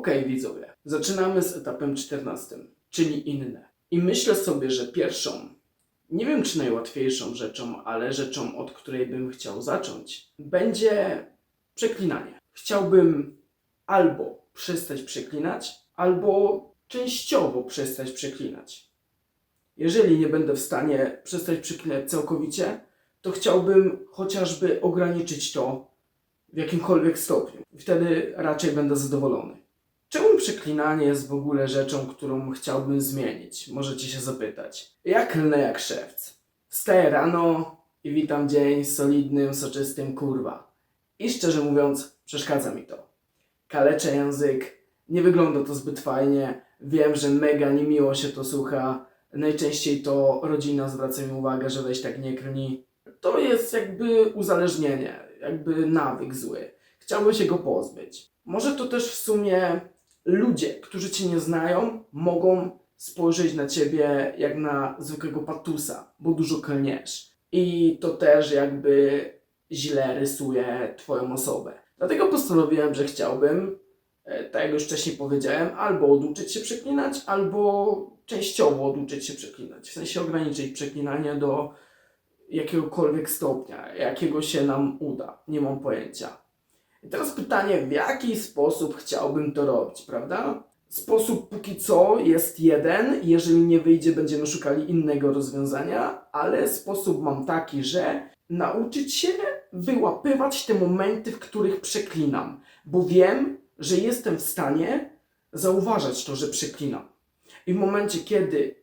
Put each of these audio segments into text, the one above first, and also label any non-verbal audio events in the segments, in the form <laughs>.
Okej, widzowie, zaczynamy z etapem 14, czyli inne. I myślę sobie, że pierwszą, nie wiem czy najłatwiejszą rzeczą, ale rzeczą, od której bym chciał zacząć, będzie przeklinanie. Chciałbym albo przestać przeklinać, albo częściowo przestać przeklinać. Jeżeli nie będę w stanie przestać przeklinać całkowicie, to chciałbym chociażby ograniczyć to w jakimkolwiek stopniu. Wtedy raczej będę zadowolony. Czemu przeklinanie jest w ogóle rzeczą, którą chciałbym zmienić? Możecie się zapytać. Ja klnę jak szewc. Wstaję rano i witam dzień solidnym, soczystym kurwa. I szczerze mówiąc, przeszkadza mi to. Kaleczę język, nie wygląda to zbyt fajnie. Wiem, że mega niemiło się to słucha. Najczęściej to rodzina zwraca mi uwagę, że weź tak nie klnij. To jest jakby uzależnienie, jakby nawyk zły. Chciałbym się go pozbyć. Może to też w sumie ludzie, którzy cię nie znają, mogą spojrzeć na ciebie jak na zwykłego patusa, bo dużo klniesz. I to też jakby źle rysuje twoją osobę. Dlatego postanowiłem, że chciałbym, e, tak jak już wcześniej powiedziałem, albo oduczyć się przeklinać, albo częściowo oduczyć się przeklinać. W sensie ograniczyć przeklinanie do jakiegokolwiek stopnia, jakiego się nam uda. Nie mam pojęcia. I teraz pytanie, w jaki sposób chciałbym to robić, prawda? Sposób póki co jest jeden, jeżeli nie wyjdzie, będziemy szukali innego rozwiązania, ale sposób mam taki, że nauczyć się wyłapywać te momenty, w których przeklinam, bo wiem, że jestem w stanie zauważać to, że przeklinam. I w momencie, kiedy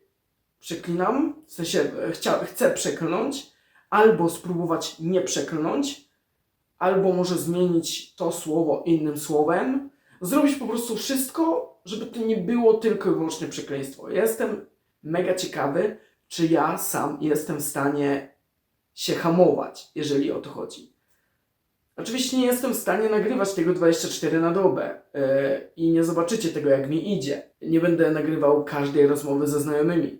przeklinam, w sensie e, chcia, chcę przeklnąć, albo spróbować nie przeklnąć, albo może zmienić to słowo innym słowem, zrobić po prostu wszystko, żeby to nie było tylko i wyłącznie przekleństwo. Ja Jestem mega ciekawy, czy ja sam jestem w stanie się hamować, jeżeli o to chodzi. Oczywiście nie jestem w stanie nagrywać tego 24 na dobę yy, i nie zobaczycie tego, jak mi idzie. Nie będę nagrywał każdej rozmowy ze znajomymi,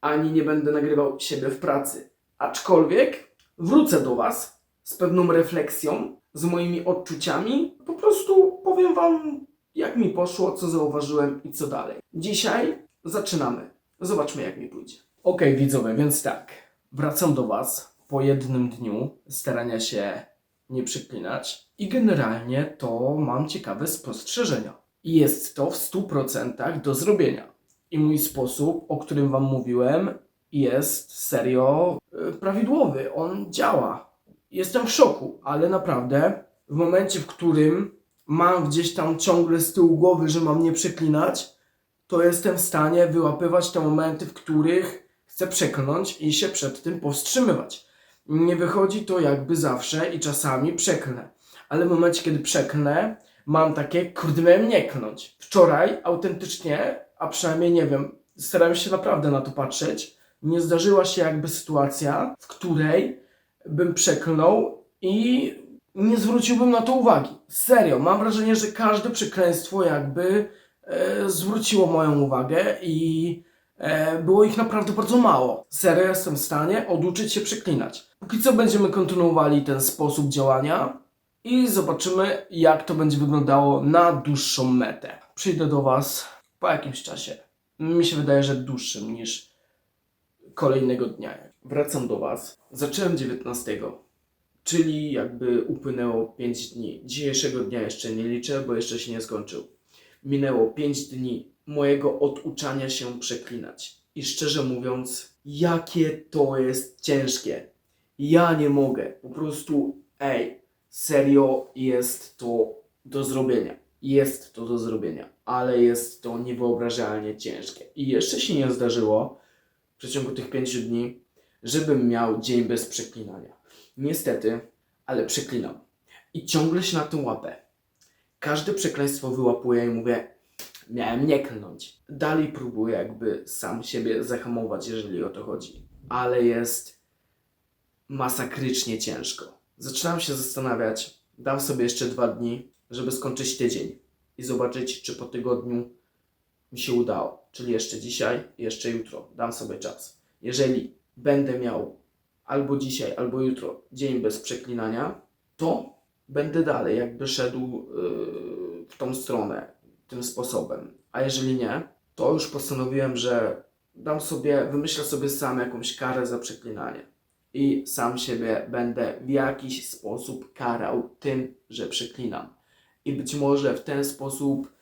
ani nie będę nagrywał siebie w pracy. Aczkolwiek wrócę do Was z pewną refleksją, z moimi odczuciami. Po prostu powiem Wam, jak mi poszło, co zauważyłem i co dalej. Dzisiaj zaczynamy. Zobaczmy, jak mi pójdzie. Okej, widzowie, więc tak. Wracam do Was po jednym dniu starania się nie przeklinać i generalnie to mam ciekawe spostrzeżenia. I jest to w 100% do zrobienia. I mój sposób, o którym Wam mówiłem, jest serio y, prawidłowy. On działa. Jestem w szoku, ale naprawdę w momencie, w którym mam gdzieś tam ciągle z tyłu głowy, że mam nie przeklinać, to jestem w stanie wyłapywać te momenty, w których chcę przeklnąć i się przed tym powstrzymywać. Nie wychodzi to jakby zawsze i czasami przeklnę. Ale w momencie, kiedy przeklnę, mam takie, kurde, miałem klnąć. Wczoraj autentycznie, a przynajmniej nie wiem, starałem się naprawdę na to patrzeć, nie zdarzyła się jakby sytuacja, w której bym przeklnął i nie zwróciłbym na to uwagi. Serio, mam wrażenie, że każde przekleństwo jakby e, zwróciło moją uwagę i e, było ich naprawdę bardzo mało. Serio, jestem w stanie oduczyć się przeklinać. Póki co będziemy kontynuowali ten sposób działania i zobaczymy, jak to będzie wyglądało na dłuższą metę. Przyjdę do Was po jakimś czasie. Mi się wydaje, że dłuższym niż kolejnego dnia. Wracam do Was. Zacząłem 19, czyli jakby upłynęło 5 dni. Dzisiejszego dnia jeszcze nie liczę, bo jeszcze się nie skończył. Minęło 5 dni mojego oduczania się przeklinać. I szczerze mówiąc, jakie to jest ciężkie. Ja nie mogę. Po prostu, ej, serio jest to do zrobienia. Jest to do zrobienia, ale jest to niewyobrażalnie ciężkie. I jeszcze się nie zdarzyło w przeciągu tych pięciu dni, żebym miał dzień bez przeklinania. Niestety, ale przeklinam. I ciągle się na tym łapę. Każde przekleństwo wyłapuję i mówię, miałem nie klnąć. Dalej próbuję jakby sam siebie zahamować, jeżeli o to chodzi. Ale jest masakrycznie ciężko. Zaczynam się zastanawiać, dam sobie jeszcze dwa dni, żeby skończyć tydzień i zobaczyć, czy po tygodniu mi się udało. Czyli jeszcze dzisiaj, jeszcze jutro. Dam sobie czas. Jeżeli będę miał albo dzisiaj, albo jutro dzień bez przeklinania, to będę dalej jakby szedł yy, w tą stronę. tym sposobem. A jeżeli nie, to już postanowiłem, że dam sobie, wymyślę sobie sam jakąś karę za przeklinanie. I sam siebie będę w jakiś sposób karał tym, że przeklinam. I być może w ten sposób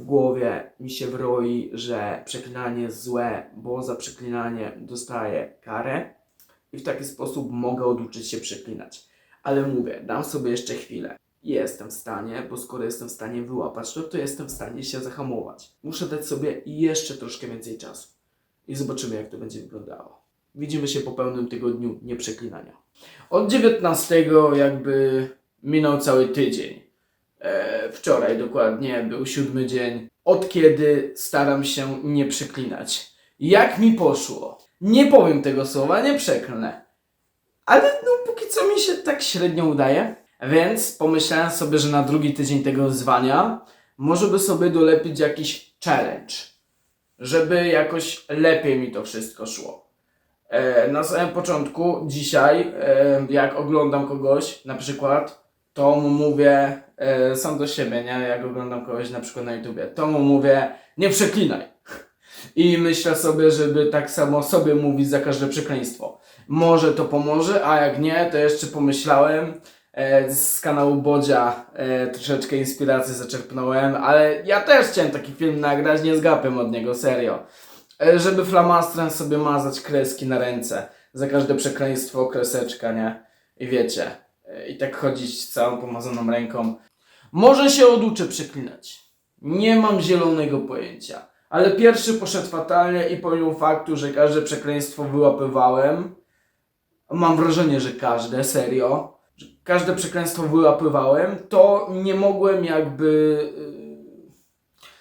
w głowie mi się wroi, że przeklinanie jest złe, bo za przeklinanie dostaję karę i w taki sposób mogę oduczyć się przeklinać. Ale mówię, dam sobie jeszcze chwilę. Jestem w stanie, bo skoro jestem w stanie wyłapać to, to jestem w stanie się zahamować. Muszę dać sobie jeszcze troszkę więcej czasu. I zobaczymy, jak to będzie wyglądało. Widzimy się po pełnym tygodniu nieprzeklinania. Od 19 jakby minął cały tydzień. E, wczoraj dokładnie był siódmy dzień, od kiedy staram się nie przeklinać. Jak mi poszło? Nie powiem tego słowa, nie przeklnę. Ale no póki co mi się tak średnio udaje. Więc pomyślałem sobie, że na drugi tydzień tego wyzwania może by sobie dolepić jakiś challenge. Żeby jakoś lepiej mi to wszystko szło. E, na samym początku, dzisiaj, e, jak oglądam kogoś, na przykład, to mu mówię e, sam do siebie, nie? Jak oglądam kogoś na przykład na YouTubie, to mu mówię, nie przeklinaj. I myślę sobie, żeby tak samo sobie mówić za każde przekleństwo. Może to pomoże, a jak nie, to jeszcze pomyślałem e, z kanału Bodzia e, troszeczkę inspiracji zaczerpnąłem, ale ja też chciałem taki film nagrać, nie zgapiam od niego, serio. E, żeby flamastrem sobie mazać kreski na ręce. Za każde przekleństwo kreseczka, nie? I wiecie. I tak chodzić z całą pomazaną ręką. Może się oduczę przeklinać. Nie mam zielonego pojęcia. Ale pierwszy poszedł fatalnie i pomimo faktu, że każde przekleństwo wyłapywałem, mam wrażenie, że każde, serio, że każde przekleństwo wyłapywałem, to nie mogłem jakby... yy,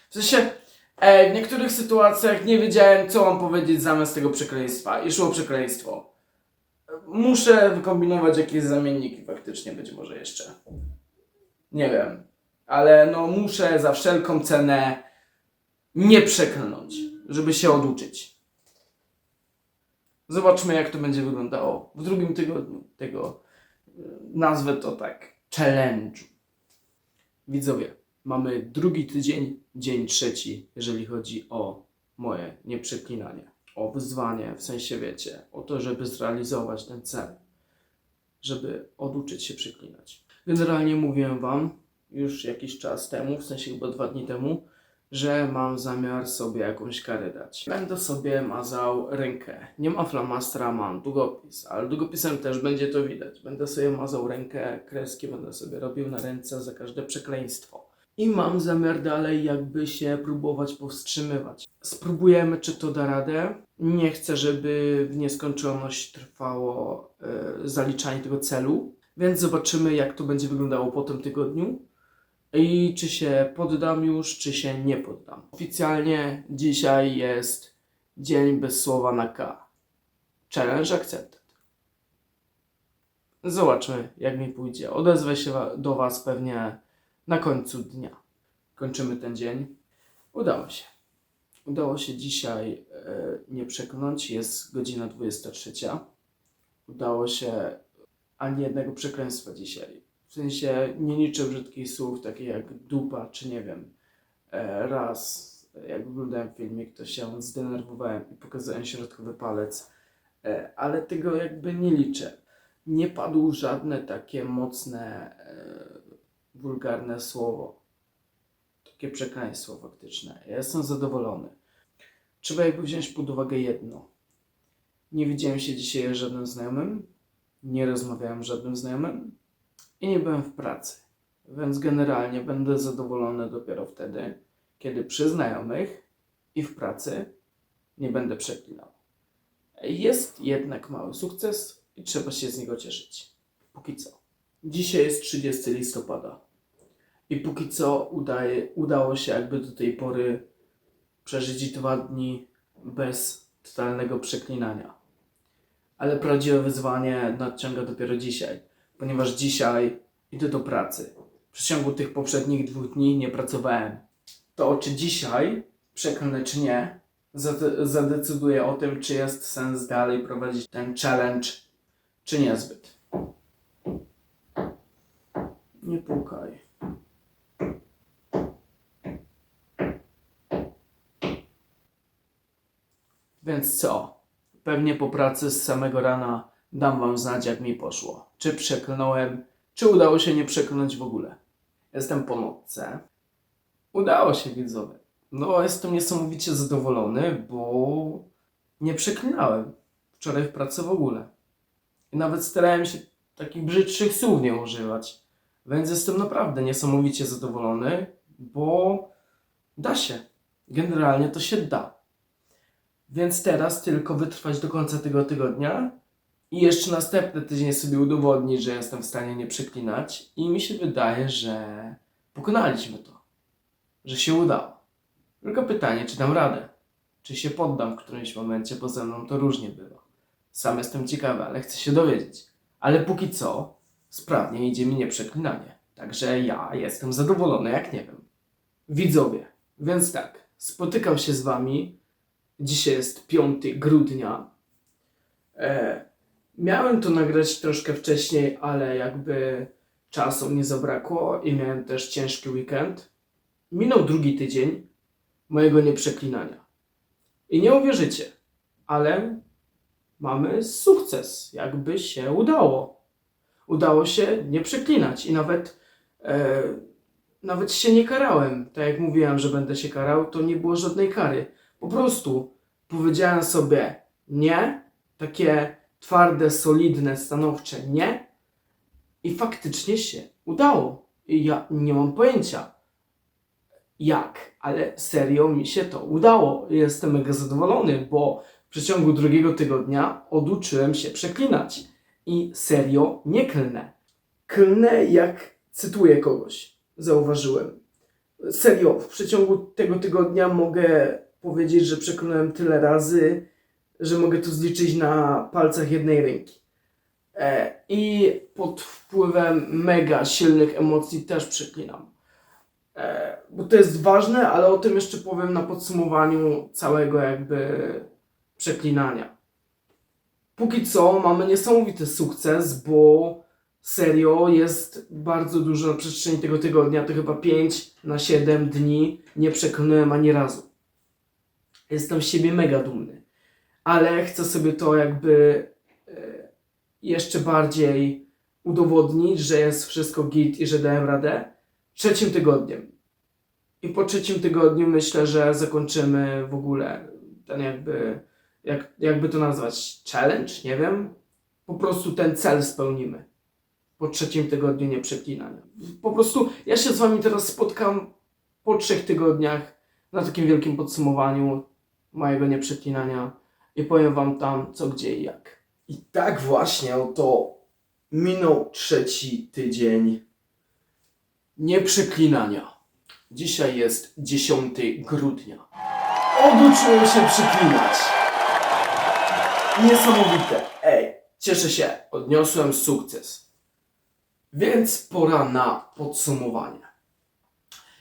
W sensie, e, w niektórych sytuacjach nie wiedziałem, co mam powiedzieć zamiast tego przekleństwa i szło przekleństwo. Muszę wykombinować jakieś zamienniki faktycznie być może jeszcze. Nie wiem. Ale no muszę za wszelką cenę nie przeklnąć, żeby się oduczyć. Zobaczmy, jak to będzie wyglądało w drugim tygodniu tego, e, nazwę to tak, challenge'u. Widzowie, mamy drugi tydzień, dzień trzeci, jeżeli chodzi o moje nieprzeklinanie. O wyzwanie, w sensie wiecie, o to, żeby zrealizować ten cel, żeby oduczyć się przeklinać. Generalnie mówiłem Wam już jakiś czas temu, w sensie chyba dwa dni temu, że mam zamiar sobie jakąś karę dać. Będę sobie mazał rękę. Nie mam flamastra, mam długopis, ale długopisem też będzie to widać. Będę sobie mazał rękę, kreski będę sobie robił na ręce za każde przekleństwo. I mam zamiar dalej jakby się próbować powstrzymywać. Spróbujemy, czy to da radę. Nie chcę, żeby w nieskończoność trwało e, zaliczanie tego celu, więc zobaczymy, jak to będzie wyglądało po tym tygodniu i czy się poddam już, czy się nie poddam. Oficjalnie dzisiaj jest dzień bez słowa na K. Challenge accepted. Zobaczmy, jak mi pójdzie. Odezwę się do Was pewnie na końcu dnia. Kończymy ten dzień. Udało się. Udało się dzisiaj e, nie przekonać. Jest godzina 23. Udało się ani jednego przekleństwa dzisiaj. W sensie nie liczę brzydkich słów, takich jak dupa, czy nie wiem. E, raz, jak oglądałem filmik, to się zdenerwowałem i pokazałem środkowy palec, e, ale tego jakby nie liczę. Nie padło żadne takie mocne, e, wulgarne słowo. Takie przekleństwo faktyczne. Ja jestem zadowolony. Trzeba jakby wziąć pod uwagę jedno. Nie widziałem się dzisiaj z żadnym znajomym, nie rozmawiałem z żadnym znajomym, i nie byłem w pracy. Więc generalnie będę zadowolony dopiero wtedy, kiedy przy znajomych i w pracy nie będę przeklinał. Jest jednak mały sukces i trzeba się z niego cieszyć. Póki co. Dzisiaj jest 30 listopada. I póki co udaje, udało się jakby do tej pory przeżyć dwa dni bez totalnego przeklinania. Ale prawdziwe wyzwanie nadciąga dopiero dzisiaj ponieważ dzisiaj idę do pracy. W przeciągu tych poprzednich dwóch dni nie pracowałem. To czy dzisiaj przeklnę czy nie, zade- zadecyduje o tym, czy jest sens dalej prowadzić ten challenge, czy niezbyt. Nie pukaj. Więc co? Pewnie po pracy z samego rana dam wam znać, jak mi poszło. Czy przeklnąłem, czy udało się nie przeklnąć w ogóle. Jestem po nocce. Udało się, widzowie. No, jestem niesamowicie zadowolony, bo nie przeklinałem wczoraj w pracy w ogóle. I nawet starałem się takich brzydszych słów nie używać. Więc jestem naprawdę niesamowicie zadowolony, bo da się. Generalnie to się da. Więc teraz tylko wytrwać do końca tego tygodnia i jeszcze następny tydzień sobie udowodnić, że jestem w stanie nie przeklinać. I mi się wydaje, że pokonaliśmy to. Że się udało. Tylko pytanie, czy dam radę? Czy się poddam w którymś momencie, bo ze mną to różnie bywa. Sam jestem ciekawy, ale chcę się dowiedzieć. Ale póki co sprawnie idzie mi nieprzeklinanie. Także ja jestem zadowolony, jak nie wiem. Widzowie, więc tak, spotykam się z wami. Dzisiaj jest 5 grudnia. E, miałem to nagrać troszkę wcześniej, ale jakby czasu nie zabrakło i miałem też ciężki weekend. Minął drugi tydzień mojego nieprzeklinania. I nie uwierzycie, ale mamy sukces. Jakby się udało. Udało się nie przeklinać i nawet, e, nawet się nie karałem. Tak jak mówiłem, że będę się karał, to nie było żadnej kary. Po prostu powiedziałem sobie nie, takie twarde, solidne, stanowcze nie i faktycznie się udało. I ja nie mam pojęcia jak, ale serio mi się to udało. Jestem mega zadowolony, bo w przeciągu drugiego tygodnia oduczyłem się przeklinać. I serio nie klnę. Klnę jak cytuję kogoś. Zauważyłem. Serio, w przeciągu tego tygodnia mogę powiedzieć, że przeklnąłem tyle razy, że mogę to zliczyć na palcach jednej ręki. E, I pod wpływem mega silnych emocji też przeklinam. E, bo to jest ważne, ale o tym jeszcze powiem na podsumowaniu całego jakby przeklinania. Póki co mamy niesamowity sukces, bo serio jest bardzo dużo na przestrzeni tego tygodnia, to chyba 5 na 7 dni nie przeklnąłem ani razu. Jestem z siebie mega dumny, ale chcę sobie to jakby e, jeszcze bardziej udowodnić, że jest wszystko git i że dałem radę trzecim tygodniem. I po trzecim tygodniu myślę, że zakończymy w ogóle ten jakby, jak, jakby to nazwać, challenge, nie wiem. Po prostu ten cel spełnimy. Po trzecim tygodniu nieprzeklinania. Po prostu ja się z wami teraz spotkam po trzech tygodniach na takim wielkim podsumowaniu mojego nieprzeklinania i powiem wam tam co, gdzie i jak. I tak właśnie oto minął trzeci tydzień nieprzeklinania. Dzisiaj jest 10 grudnia. Oduczyłem się przeklinać. Niesamowite. Ej, cieszę się, odniosłem sukces. Więc pora na podsumowanie.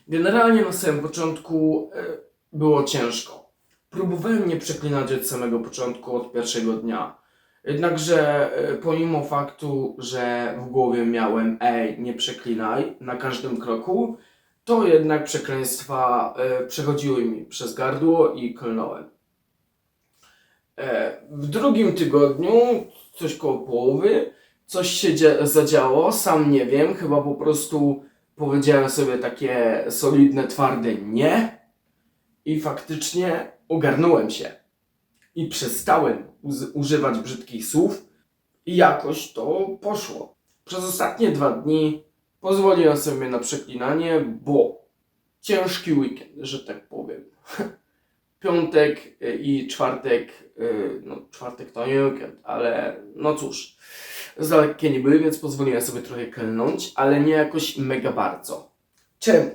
Generalnie na samym początku e, było ciężko. Próbowałem nie przeklinać od samego początku, od pierwszego dnia. Jednakże e, pomimo faktu, że w głowie miałem ej, nie przeklinaj na każdym kroku, to jednak przekleństwa e, przechodziły mi przez gardło i klnąłem. E, w drugim tygodniu, coś koło połowy, coś się dzia- zadziało, sam nie wiem, chyba po prostu powiedziałem sobie takie solidne, twarde nie i faktycznie ogarnąłem się i przestałem używać brzydkich słów i jakoś to poszło. Przez ostatnie dwa dni pozwoliłem sobie na przeklinanie, bo ciężki weekend, że tak powiem. <laughs> Piątek y, i czwartek, y, no czwartek to nie weekend, ale no cóż, za lekkie nie były, więc pozwoliłem sobie trochę klnąć, ale nie jakoś mega bardzo. Czemu?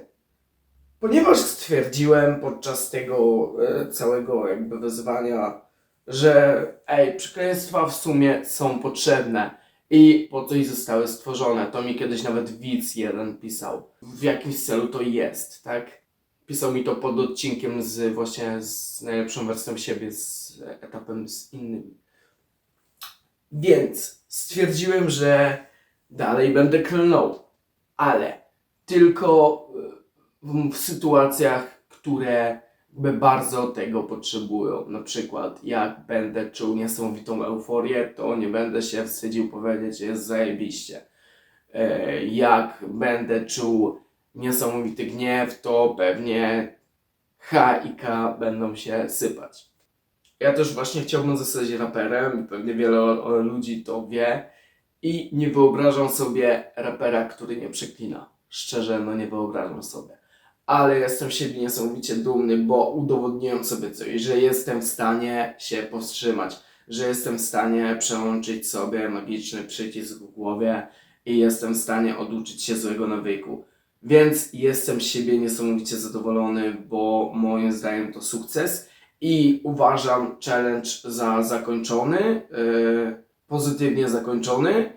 Ponieważ stwierdziłem podczas tego e, całego jakby wyzwania, że ej, przekleństwa w sumie są potrzebne i po coś zostały stworzone. To mi kiedyś nawet widz jeden pisał. W jakimś celu to jest, tak? Pisał mi to pod odcinkiem z właśnie z najlepszą wersją siebie, z etapem z innymi. Więc stwierdziłem, że dalej będę klnął, ale tylko w, sytuacjach, które bardzo tego potrzebują. Na przykład, jak będę czuł niesamowitą euforię, to nie będę się wstydził powiedzieć, jest zajebiście. E, Jak będę czuł niesamowity gniew, to pewnie H i K będą się sypać. Ja też właśnie chciałbym zostać raperem, pewnie wiele ludzi to wie i nie wyobrażam sobie rapera, który nie przeklina. Szczerze, no nie wyobrażam sobie. Ale jestem z siebie niesamowicie dumny, bo udowodniłem sobie coś, że jestem w stanie się powstrzymać, że jestem w stanie przełączyć sobie magiczny przycisk w głowie i jestem w stanie oduczyć się złego nawyku. Więc jestem z siebie niesamowicie zadowolony, bo moim zdaniem to sukces i uważam challenge za zakończony, yy, pozytywnie zakończony.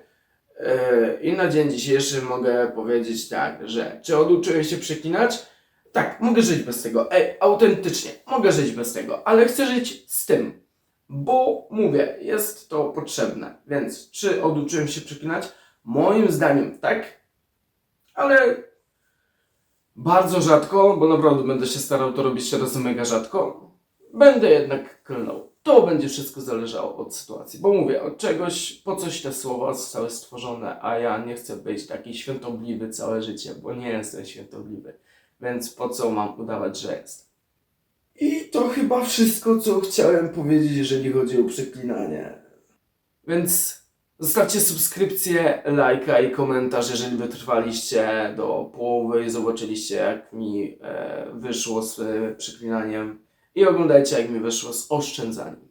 Yy, I na dzień dzisiejszy mogę powiedzieć tak, że czy oduczyłem się przeklinać? Tak, mogę żyć bez tego. Ej, autentycznie, mogę żyć bez tego, ale chcę żyć z tym, bo mówię, jest to potrzebne. Więc czy oduczyłem się przeklinać? Moim zdaniem tak, ale bardzo rzadko, bo naprawdę będę się starał to robić teraz mega rzadko. Będę jednak klnął. To będzie wszystko zależało od sytuacji, bo mówię, od czegoś, po coś te słowa zostały stworzone, a ja nie chcę być taki świętobliwy całe życie, bo nie jestem świętobliwy. Więc po co mam udawać, że jest? I to chyba wszystko, co chciałem powiedzieć, jeżeli chodzi o przeklinanie. Więc zostawcie subskrypcję, lajka i komentarz, jeżeli wytrwaliście do połowy i zobaczyliście, jak mi e, wyszło z e, przeklinaniem. I oglądajcie, jak mi wyszło z oszczędzaniem.